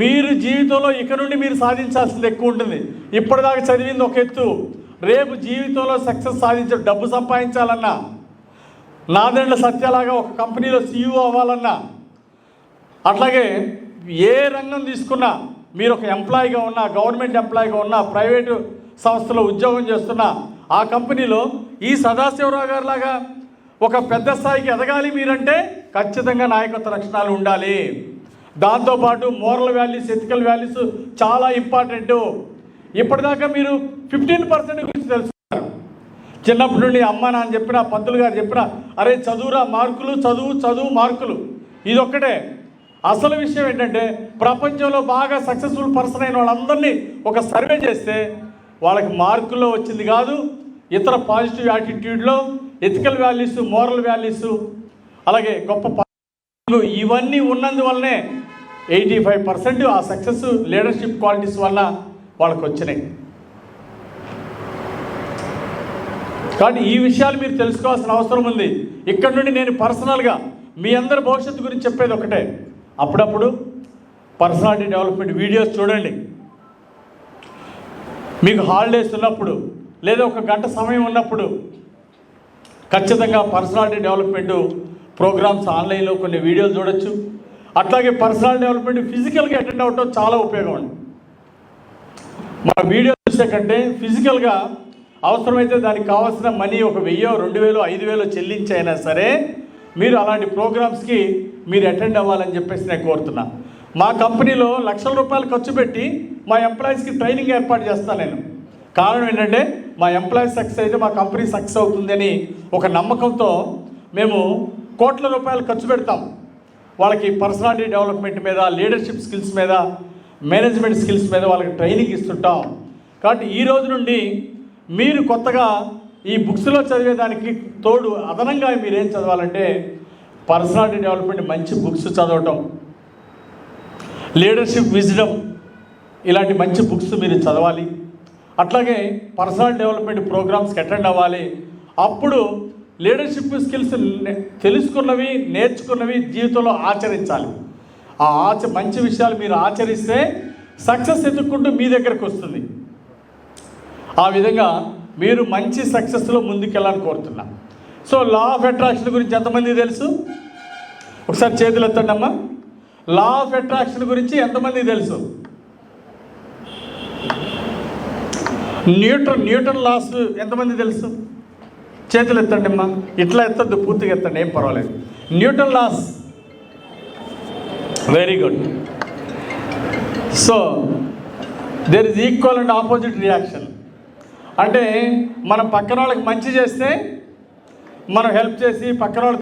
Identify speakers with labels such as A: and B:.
A: మీరు జీవితంలో ఇక నుండి మీరు సాధించాల్సింది ఎక్కువ ఉంటుంది. ఇప్పటిదాకా చదివింది ఒక ఎత్తు. రేపు జీవితంలో సక్సెస్ సాధించడం డబ్బు సంపాదించాలన్నా నాదెండ్ల సత్యలాగా ఒక కంపెనీలో సీఈఓ అవ్వాలన్నా అట్లాగే ఏ రంగం తీసుకున్నా మీరు ఒక ఎంప్లాయీగా ఉన్నా గవర్నమెంట్ ఎంప్లాయీగా ఉన్నా ప్రైవేటు సంస్థలో ఉద్యోగం చేస్తున్నా ఆ కంపెనీలో ఈ సదాశివరావు గారి లాగా ఒక పెద్ద స్థాయికి ఎదగాలి మీరంటే ఖచ్చితంగా నాయకత్వ లక్షణాలు ఉండాలి. దాంతోపాటు మోరల్ వాల్యూస్ ఎథికల్ వాల్యూస్ చాలా ఇంపార్టెంట్. ఇప్పటిదాకా మీరు ఫిఫ్టీన్ పర్సెంట్ గురించి తెలుసుకున్నారు. చిన్నప్పటి నుండి అమ్మ నాన్న చెప్పిన పంతులు గారు చెప్పిన అరే చదువురా మార్కులు చదువు చదువు మార్కులు. ఇది ఒక్కటే అసలు విషయం ఏంటంటే ప్రపంచంలో బాగా సక్సెస్ఫుల్ పర్సన్ అయిన వాళ్ళందరినీ ఒక సర్వే చేస్తే వాళ్ళకి మార్కుల్లో వచ్చింది కాదు ఇతర పాజిటివ్ యాటిట్యూడ్లో ఎథికల్ వాల్యూస్ మోరల్ వాల్యూస్ అలాగే గొప్ప ఇవన్నీ ఉన్నందువల్లనే ఎయిటీ ఫైవ్ పర్సెంట్ ఆ సక్సెస్ లీడర్షిప్ క్వాలిటీస్ వల్ల వాళ్ళకు వచ్చినాయి కానీ ఈ విషయాలు మీరు తెలుసుకోవాల్సిన అవసరం ఉంది. ఇక్కడ నుండి నేను పర్సనల్గా మీ అందరి భవిష్యత్తు గురించి చెప్పేది ఒకటే. అప్పుడప్పుడు పర్సనాలిటీ డెవలప్మెంట్ వీడియోస్ చూడండి. మీకు హాలిడేస్ ఉన్నప్పుడు లేదా ఒక గంట సమయం ఉన్నప్పుడు ఖచ్చితంగా పర్సనాలిటీ డెవలప్మెంట్ ప్రోగ్రామ్స్ ఆన్లైన్లో కొన్ని వీడియోలు చూడొచ్చు. అట్లాగే పర్సనల్ డెవలప్మెంట్ ఫిజికల్గా అటెండ్ అవ్వటం చాలా ఉపయోగం. అండి మన వీడియో చూసే కంటే ఫిజికల్గా అవసరమైతే దానికి కావాల్సిన మనీ ఒక వెయ్యో రెండు వేలు ఐదు వేలు చెల్లించైనా సరే మీరు అలాంటి ప్రోగ్రామ్స్కి మీరు అటెండ్ అవ్వాలని చెప్పేసి నేను కోరుతున్నా. మా కంపెనీలో లక్షల రూపాయలు ఖర్చు పెట్టి మా ఎంప్లాయీస్కి ట్రైనింగ్ ఏర్పాటు చేస్తాను నేను. కారణం ఏంటంటే మా ఎంప్లాయీ సక్సెస్ అయితే మా కంపెనీ సక్సెస్ అవుతుందని ఒక నమ్మకంతో మేము కోట్ల రూపాయలు ఖర్చు పెడతాం. వాళ్ళకి పర్సనాలిటీ డెవలప్మెంట్ మీద లీడర్షిప్ స్కిల్స్ మీద మేనేజ్మెంట్ స్కిల్స్ మీద వాళ్ళకి ట్రైనింగ్ ఇస్తుంటాం. కాబట్టి ఈ రోజు నుండి మీరు కొత్తగా ఈ బుక్స్లో చదివేదానికి తోడు అదనంగా మీరేం చదవాలంటే పర్సనాలిటీ డెవలప్మెంట్ మంచి బుక్స్ చదవటం. లీడర్షిప్ విజ్డమ్ ఇలాంటి మంచి బుక్స్ మీరు చదవాలి. అట్లాగే పర్సనల్ డెవలప్మెంట్ ప్రోగ్రామ్స్కి అటెండ్ అవ్వాలి. అప్పుడు లీడర్షిప్ స్కిల్స్ తెలుసుకున్నవి నేర్చుకున్నవి జీవితంలో ఆచరించాలి. ఆ ఆచ మంచి విషయాలు మీరు ఆచరిస్తే సక్సెస్ ఎదుర్కొంటూ మీ దగ్గరకు వస్తుంది. ఆ విధంగా మీరు మంచి సక్సెస్లో ముందుకెళ్ళాలని కోరుతున్నా. సో లా ఆఫ్ అట్రాక్షన్ గురించి ఎంతమంది తెలుసు? ఒకసారి చేతులు ఎత్తండి అమ్మా. లా ఆఫ్ అట్రాక్షన్ గురించి ఎంతమంది తెలుసు? న్యూటన్ న్యూటన్ లాస్ ఎంతమంది తెలుసు? చేతులు ఎత్తండి అమ్మా. ఇట్లా ఎత్తద్దు పూర్తిగా ఎత్తండి ఏం పర్వాలేదు. Newton laws. Very good so there is equal and opposite reaction అంటే మనం పక్కన వాళ్ళకి మంచి చేస్తే మనం హెల్ప్ చేసి పక్కన వాళ్ళకి